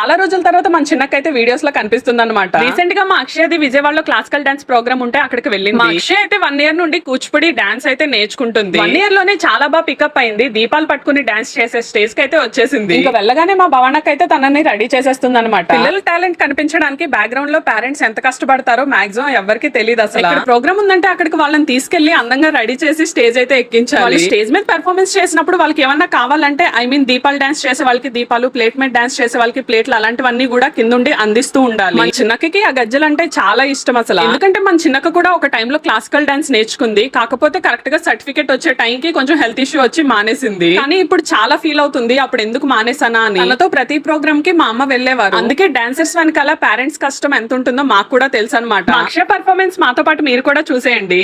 చాలా రోజుల తర్వాత మన చిన్నకైతే వీడియోస్లో కనిపిస్తుంది అనమాట రీసెంట్గా మా అక్షయది విజయవాడలో క్లాసికల్ డాన్స్ ప్రోగ్రామ్ ఉంటే అక్కడికి వెళ్ళింది. మా అక్షయ్ అయితే వన్ ఇయర్ నుండి కూచిపూడి డాన్స్ అయితే నేర్చుకుంటుంది. వన్ ఇయర్లోనే చాలా బాగా పికప్ అయింది. దీపాలు పట్టుకుని డాన్స్ చేసే స్టేజ్కి అయితే వచ్చేసింది. ఇంకా వెళ్ళగానే మా భవనకి అయితే తనని రెడీ చేసేస్తుంది అనమాట పిల్లల టాలెంట్ కనిపించడానికి బ్యాక్గ్రౌండ్లో పేరెంట్స్ ఎంత కష్టపడతారో మాక్సిమం ఎవరికి తెలియదు అసలు. ప్రోగ్రామ్ ఉందంటే అక్కడికి వాళ్ళని తీసుకెళ్ళి అందంగా రెడీ చేసి స్టేజ్ అయితే ఎక్కించాలి. స్టేజ్ మీద పెర్ఫార్మెన్స్ చేసినప్పుడు వాళ్ళకి ఏమన్నా కావాలంటే ఐ మీన్ దీపాలు డాన్స్ చేసే వాళ్ళకి దీపాలు ప్లేట్ మీద డాన్స్ చేసే వాళ్ళకి ప్లేట్లు అలాంటివన్నీ కూడా కిందుండి అందిస్తూ ఉండాలి. మన చిన్నకి ఆ గజ్జలు అంటే చాలా ఇష్టం అసలు. ఎందుకంటే మన చిన్నక్క కూడా ఒక time లో క్లాసికల్ డాన్స్ నేర్చుకుంది. కాకపోతే కరెక్ట్గా సర్టిఫికేట్ వచ్చే టైం కి కొంచెం హెల్త్ ఇష్యూ వచ్చి మానేసింది. కానీ ఇప్పుడు చాలా ఫీల్ అవుతుంది. అప్పుడు ఎందుకు మానేసానా అని. తనతో ప్రతి ప్రోగ్రామ్కి మా అమ్మ వెళ్ళేవారు. అందుకే డాన్సర్స్ వెనకాల పేరెంట్స్ కష్టం ఎంత ఉంటుందో మాకు కూడా తెలుసు అనమాట అక్షయ పర్ఫార్మెన్స్ మాతో పాటు మీరు కూడా చూసేయండి.